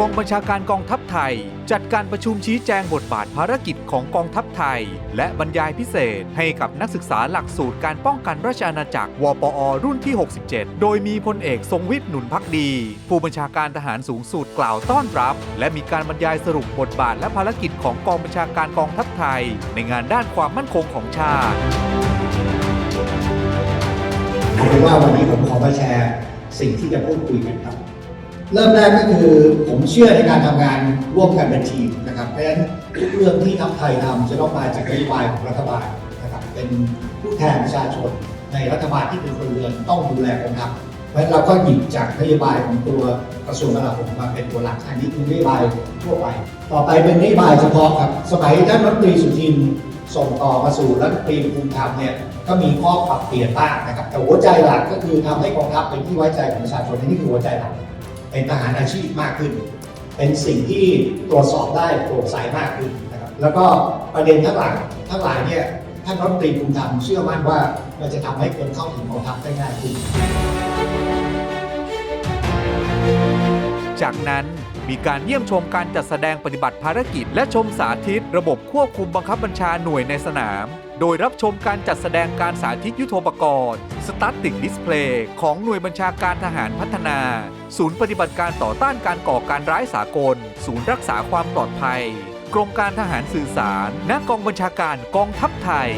กองบัญชาการกองทัพไทย จัดการประชุมชี้แจงบทบาทภารกิจของกองทัพไทย และบรรยายพิเศษให้กับนักศึกษาหลักสูตรการป้องกันราชอาณาจักร วปอ รุ่นที่ 67 โดยมีพลเอกทรงวิทย์หนุนพักดี ผู้บัญชาการทหารสูงสุดกล่าวต้อนรับ และมีการบรรยายสรุปบทบาทและภารกิจของกองบัญชาการกองทัพไทย ในงานด้านความมั่นคงของชาติคือว่าวันนี้ผมขอมาแชร์สิ่งที่จะพูดคุยกันครับ เริ่มแรกก็คือผมเชื่อในการทำงานร่วมกันเป็นทีมนะครับเพราะฉะนั้นทุกเรื่องที่ทัพไทยทำจะต้องมาจากนโยบายของรัฐบาลนะครับเป็นผู้แทนประชาชนในรัฐบาลที่เป็นคนเรือนต้องดูแลกองทัพเพราะฉะนั้นเราก็หยิบจากนโยบายของตัวกระทรวงกลาโหมมาเป็นตัวหลักอันนี้คือนโยบายทั่วไป ต่อไปเป็นนโยบายเฉพาะครับสมัยท่านรัฐมนตรีสุทินส่งต่อมาสู่รัฐมนตรีภูมิธรรมเนี่ยก็มีข้อปรับเปลี่ยนบ้างนะครับแต่หัวใจหลักก็คือทำให้กองทัพเป็นที่ไว้ใจของประชาชนนี่คือหัวใจหลัก เป็นทหารอาชีพมากขึ้น เป็นสิ่งที่ตรวจสอบได้โปร่งใสมากขึ้นนะครับแล้วก็ประเด็นทั้งหลายทั้งหลายเนี่ยท่านรัฐมนตรีภูมิธรรมเชื่อมั่นว่ามันจะทำให้คนเข้าถึงกองทัพได้ง่ายขึ้น จากนั้นมีการเยี่ยมชมการจัดแสดงปฏิบัติภารกิจ และชมสาธิต ระบบควบคุมบังคับบัญชาหน่วยในสนาม โดยรับชมการจัดแสดงการสาธิตยุทโธปกรณ์สตัตติกดิสเพลย์ของหน่วยบัญชาการทหารพัฒนา ศูนย์ปฏิบัติการต่อต้านการก่อการร้ายสากล ศูนย์รักษาความปลอดภัย กรมการทหารสื่อสารณกองบัญชาการกองทัพไทย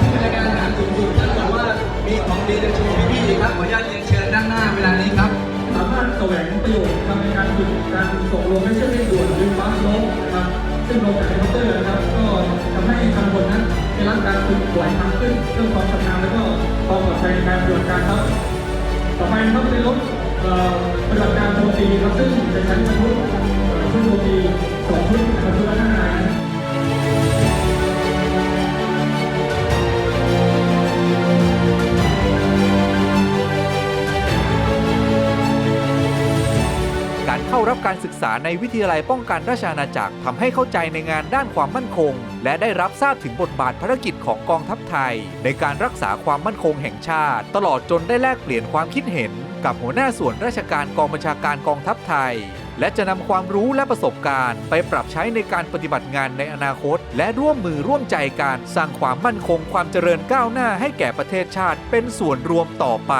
ที่บรรยากาศทหารสูงสุดท่านบอกว่ามีของดีจะโชว์พี่ๆครับขออนุญาตเรียนเชิญด้านหน้าเวลานี้ครับสามารถแสวงประโยชน์ทำในการฝึกการส่งลงไม่ใช่เร่งด่วนหรือฟาสโลนะครับซึ่งลงจากเฮลิคอปเตอร์นะครับก็ทำให้ เรื่องความสำนาญแล้วก็ความปลอดภัยในการปฏิบัติการครับ ต่อไปนะครับเป็นรถปฏิบัติการโจมตีครับซึ่งจะใช้บรรทุกเอ่อชุดารับการศึกษาในวิทยาลัยป้องกันราชอาณาจักรทำให้เข้าใจในงานด้านความมั่นคง และได้รับทราบถึงบทบาทภารกิจของกองทัพไทย ในการรักษาความมั่นคงแห่งชาติ ตลอดจนได้แลกเปลี่ยนความคิดเห็น กับหัวหน้าส่วนราชการกองบัญชาการกองทัพไทย และจะนำความรู้และประสบการณ์ ไปปรับใช้ในการปฏิบัติงานในอนาคต และร่วมมือร่วมใจการสร้างความมั่นคงความเจริญก้าวหน้าให้แก่ประเทศชาติเป็นส่วนรวมต่อไป